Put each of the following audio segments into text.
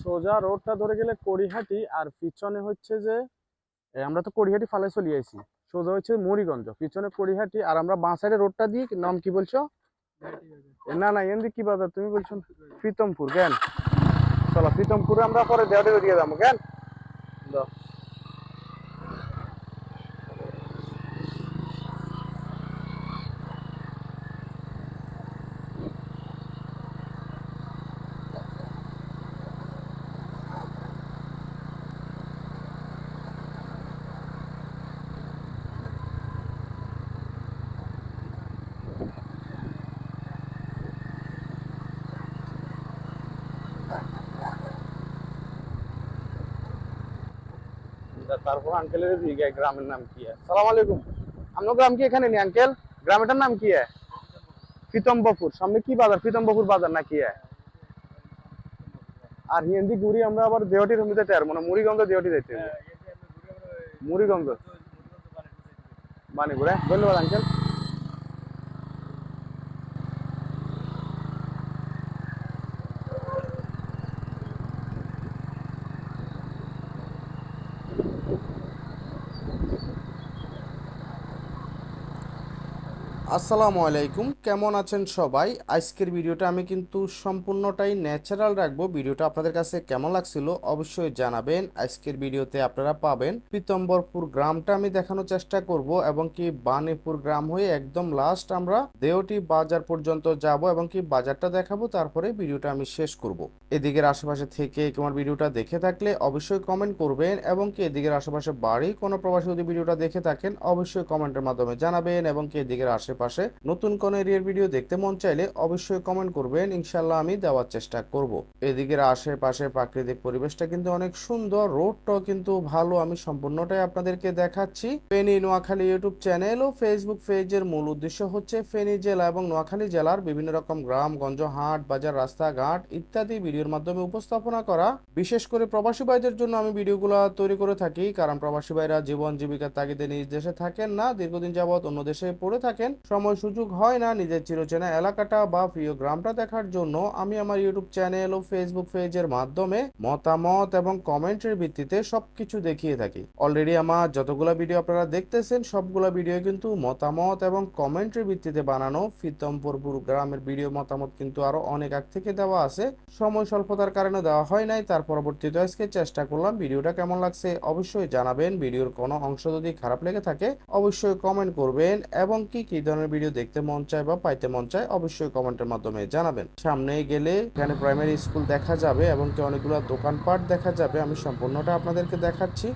সোজা রোডটা ধরে গেলে কড়িহাটি আর পিছনে হচ্ছে যে আমরা তো কড়িহাটি ফালে চলে আসি সোজা হচ্ছে মুড়িগঞ্জ পিছনে কড়িহাটি আর আমরা বাঁ সাইডে রোডটা দিয়ে নাম কি বলছো? না না এন্দি কি বাজার তুমি বলছো প্রীতমপুর কেন? চলো প্রীতমপুরে আমরা পরে দেওয়া দিয়ে যাব কেন? তারপর আঙ্কেলের গ্রামের নাম কি সালাম আলাইকুম। আমার গ্রাম কি এখানে নেই আঙ্কেল? গ্রামেটার নাম কি প্রীতম্বপুর সামনে কি বাজার? প্রীতম্বপুর বাজার না কি আর হিন্দি ঘুরি আমরা আবার দেহটির যেতে আর মানে মুড়িগঞ্জ দেহটি যেতে। মুড়িগঞ্জ মানে ঘুরে ধন্যবাদ, আঙ্কেল। আসসালামু আলাইকুম। কেমন আছেন সবাই? আজকের ভিডিওটা আমি কিন্তু সম্পূর্ণটাই ন্যাচারাল রাখব। ভিডিওটা আপনাদের কাছে কেমন লাগছিল অবশ্যই জানাবেন। আজকের ভিডিওতে আপনারা পাবেন পীতম্বরপুর গ্রামটা আমি দেখানোর চেষ্টা করব এবং কি বানিপুর গ্রাম হয়ে একদম লাস্ট আমরা দেওটি বাজার পর্যন্ত যাব এবং কি বাজারটা দেখাবো, তারপরে ভিডিওটা আমি শেষ করব। এদিকের আশেপাশে থেকে তোমার ভিডিওটা দেখে থাকলে অবশ্যই কমেন্ট করবেন এবং কি এদিকের আশেপাশে বাড়ি কোনো প্রবাসী যদি ভিডিওটা দেখে থাকেন, অবশ্যই কমেন্টের মাধ্যমে জানাবেন এবং কি এদিকের আশেপাশে নতুন কোন এরিয়ার ভিডিও দেখতে মন চাইলে অবশ্যই কমেন্ট করবেন। ইনশাল্লাহ আমি দেওয়ার চেষ্টা করব। এদিকের আশেপাশে প্রাকৃতিক পরিবেশটা কিন্তু অনেক সুন্দর। রোডটাও কিন্তু ভালো। আমি সম্পূর্ণটাই আপনাদেরকে দেখাচ্ছি। ফেনী নোয়াখালী ইউটিউব চ্যানেল ও ফেসবুক পেজের মূল উদ্দেশ্য হচ্ছে ফেনী জেলা এবং নোয়াখালী জেলার বিভিন্ন রকম গ্রাম গঞ্জ হাট, বাজার, রাস্তাঘাট ইত্যাদি ভিডিওর মাধ্যমে উপস্থাপনা করা। বিশেষ করে প্রবাসী ভাইদের জন্য আমি ভিডিওগুলো তৈরি করে থাকি। কারণ প্রবাসী ভাইরা জীবন জীবিকার তাগিদে নিজ দেশে থাকেন না। দীর্ঘদিন যাবৎ অন্য দেশে পড়ে থাকেন। সময় সুযোগ হয় না, নিজের চিরচেনা এলাকাটা বা প্রিয় গ্রামটা দেখার জন্য আমি আমার ইউটিউব চ্যানেল ও ফেসবুক পেজের মাধ্যমে মতামত এবং কমেন্টের ভিত্তিতে সবকিছু দেখিয়ে থাকি। অলরেডি আমার যতগুলো ভিডিও আপনারা দেখতেছেন, সবগুলো ভিডিও কিন্তু মতামত এবং কমেন্টের ভিত্তিতে বানানো ফিতমপুরপুর গ্রামের ভিডিও মতামত কিন্তু আরও অনেক আগ থেকে দেওয়া আছে। সময় স্বল্পতার কারণে দেওয়া হয় নাই, তার পরবর্তীতে আজকে চেষ্টা করলাম ভিডিওটা কেমন লাগছে অবশ্যই জানাবেন। ভিডিওর কোনো অংশ যদি খারাপ লেগে থাকে, অবশ্যই কমেন্ট করবেন এবং কি কি ধরনের ভিডিও দেখতে মন চায় বা পাইতে মন চায়, অবশ্যই কমেন্টের মাধ্যমে জানাবেন। সামনে গেলে এখানে প্রাইমারি স্কুল দেখা যাবে এবং কি অনেকগুলো দোকানপাট দেখা যাবে। আমি সম্পূর্ণটা আপনাদেরকে দেখাচ্ছি।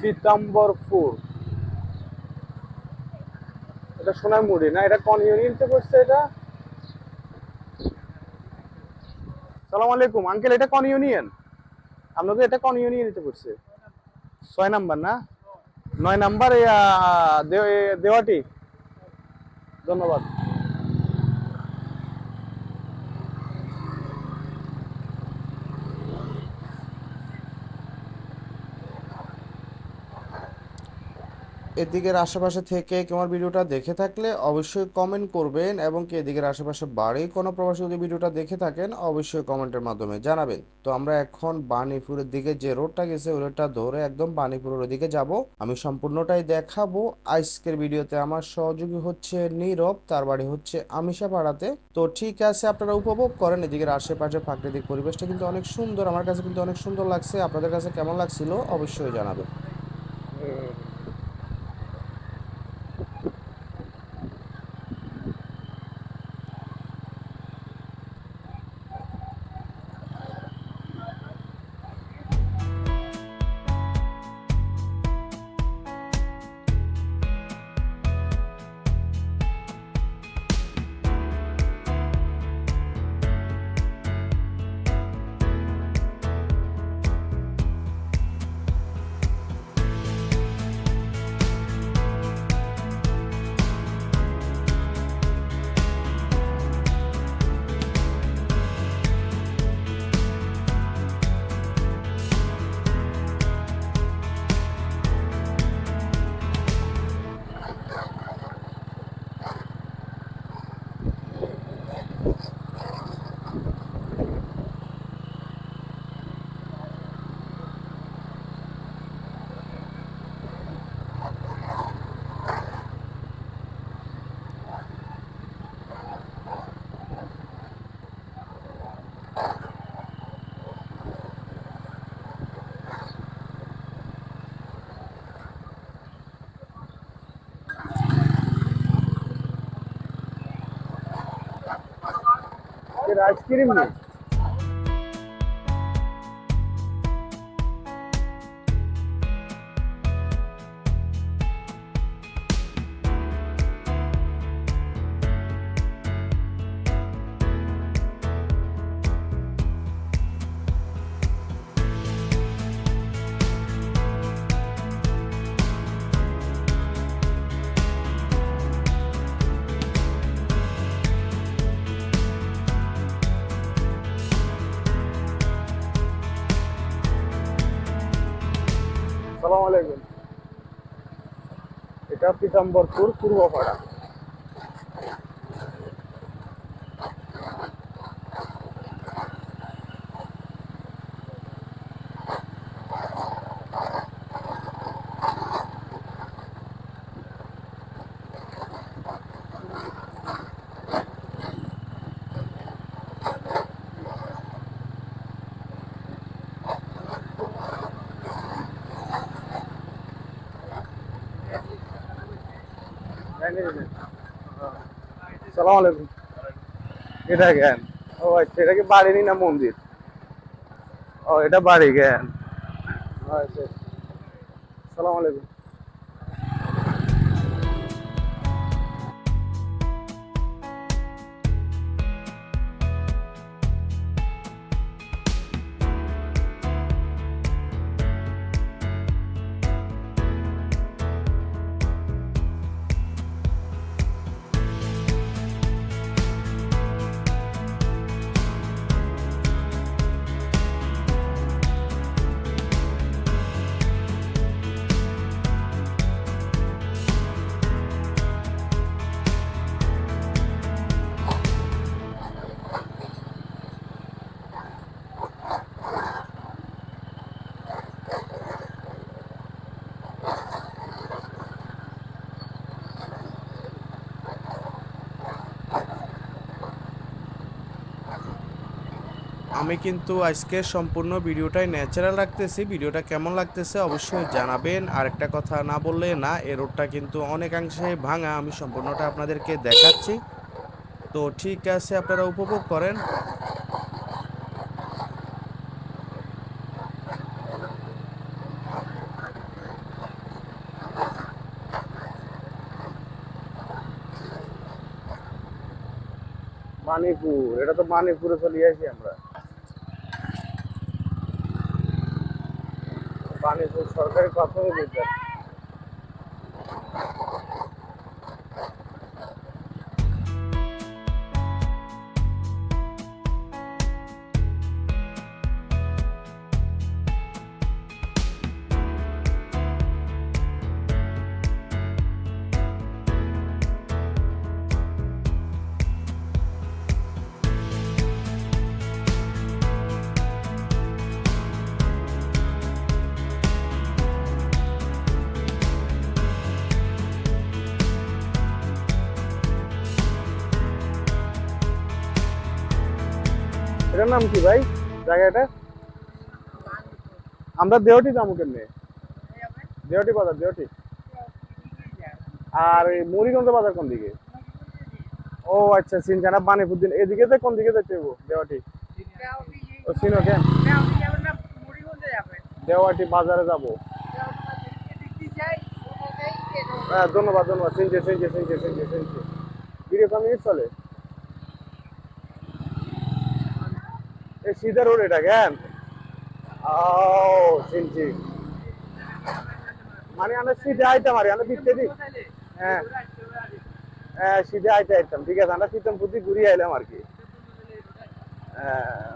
পীতাম্বরপুর এটা সোনার মুড়ি, না? এটা কোন ইউনিয়নতে পড়ছে এটা? সালাম আলাইকুম। আঙ্কেল, এটা কোন ইউনিয়ন আপনাদের এটা কোন ইউনিয়নতে করছে ছয় নাম্বার, না? নয় নাম্বার দেওয়াটি? ধন্যবাদ। এদিকের আশেপাশে থেকে তোমার ভিডিওটা দেখে থাকলে অবশ্যই কমেন্ট করবেন এবং কি এদিকের আশেপাশে বাড়ি কোনো প্রবাসী যদি ভিডিওটা দেখে থাকেন, অবশ্যই কমেন্টের মাধ্যমে জানাবেন। তো আমরা এখন বাণীপুরের দিকে যে রোডটা গেছে, ওই রোডটা ধরে একদম বানিপুরের ওদিকে যাব। আমি সম্পূর্ণটাই দেখাবো। আজকের ভিডিওতে আমার সহযোগী হচ্ছে নীরব, তার বাড়ি হচ্ছে আমিষা পাড়াতে তো ঠিক আছে, আপনারা উপভোগ করেন। এদিকের আশেপাশে প্রাকৃতিক পরিবেশটা কিন্তু অনেক সুন্দর, আমার কাছে কিন্তু অনেক সুন্দর লাগছে। আপনাদের কাছে কেমন লাগছিল? অবশ্যই জানাবেন। আইসক্রিম নেই আলাইকুম। এটা পিতাম্বরপুর পূর্বপাড়া। সালাম আলাইকুম। এটা জ্ঞান ও আচ্ছা এটা কি বাড়ি নি না মন্দির? ও, এটা বাড়ি জ্ঞান আচ্ছা। সালাম আলাইকুম। আমি কিন্তু আজকে সম্পূর্ণ ভিডিওটাই ন্যাচারাল রাখতেছি। ভিডিওটা কেমন লাগতেছে অবশ্যই জানাবেন। আর একটা কথা না বললে না এ রোডটা কিন্তু অনেকাংশে ভাঙা। আমি সম্পূর্ণটা আপনাদেরকে দেখাচ্ছি। তো ঠিক আছে, আপনারা উপভোগ করেন। মানিপুর এটা তো মানিপুরে চলে আসি আমরা। মানিপুর সরকারি প্রাথমিক বিদ্যালয় নাম কি ভাই? জায়গাটা? আমরা দেহটি যাব কেমনে? দেহটি বাজার দেহটি আর মুড়িগঞ্জ বাজার কোন দিকে? ও আচ্ছা সিনখানা বানিপুর দিন এদিকে তো কোন দিকে যেতে হব দেওয়াটি? ও সিনো কেন দেওয়াটি বাজারে যাব। হ্যাঁ ধন্যবাদ ধন্যবাদ। সিনছে সিনছে সিনছে সিনছে সিনছে ভিডিও কমিয়ে চলে? সিধা রোড এটা কেন ও চিনছি মানে আমরা সিধে আইতাম আর আমরা বিচ্ছে দি হ্যাঁ। হ্যাঁ সিধে আইতে আইতাম, ঠিক আছে, আমরা শীতম বুদ্ধি ঘুরিয়ে আইলাম আর কি। হ্যাঁ।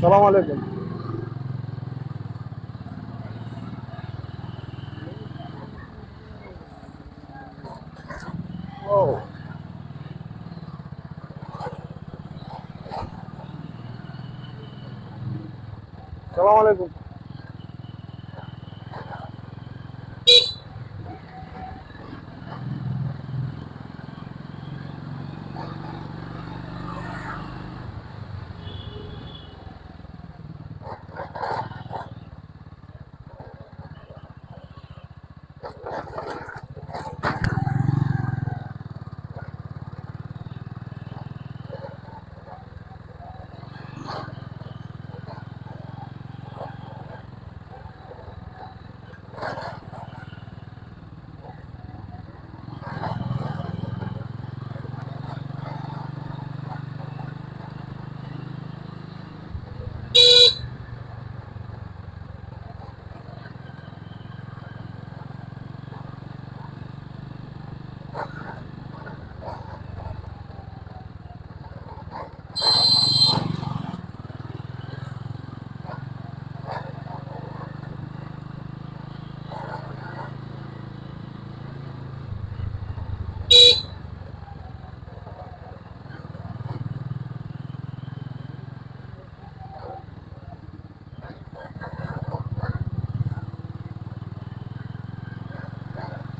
সালাম আলাইকুম।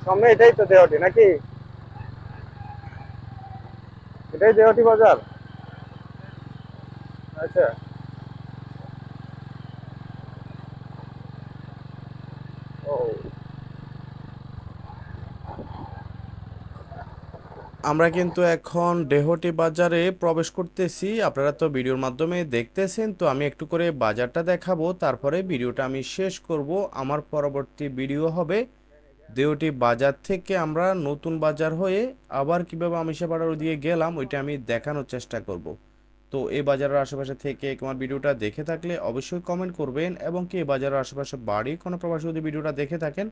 সামনে এটাই তো দেহটি, নাকি? এটাই দেহটি বাজার? আচ্ছা। আমরা কিন্তু এখন ডেহটি বাজারে প্রবেশ করতেছি। আপনারা তো ভিডিওর মাধ্যমে দেখতেছেন, তো আমি একটু করে বাজারটা দেখাবো। তারপরে ভিডিওটা আমি শেষ করব। আমার পরবর্তী ভিডিও হবে দেহটি বাজার থেকে আমরা নতুন বাজার হয়ে আবার কীভাবে আমিষাপাড়ার ওদিকে গেলাম ওইটা আমি দেখানোর চেষ্টা করব। তো এই বাজারের আশেপাশে থেকে আমার ভিডিওটা দেখে থাকলে অবশ্যই কমেন্ট করবেন এবং কি এই বাজারের আশেপাশে বাড়ি কোনো প্রবাসী যদি ভিডিওটা দেখে থাকেন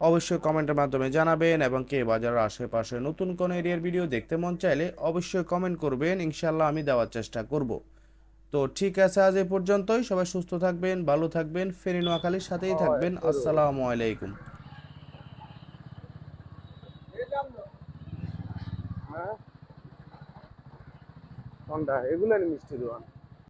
অবশ্যই কমেন্টের মাধ্যমে জানাবেন এবং কে বাজারের আশেপাশে নতুন কোনো এরিয়ার ভিডিও দেখতে মন চাইলে অবশ্যই কমেন্ট করবেন ইনশাল্লাহ আমি দেওয়ার চেষ্টা করব। তো ঠিক আছে আজ এ পর্যন্তই। সবাই সুস্থ থাকবেন ভালো থাকবেন। ফেরি নোয়াখালীর সাথেই থাকবেন। আসসালামু আলাইকুম। হ্যাঁ? কোনটা? এগুলো মিষ্টি দোকান।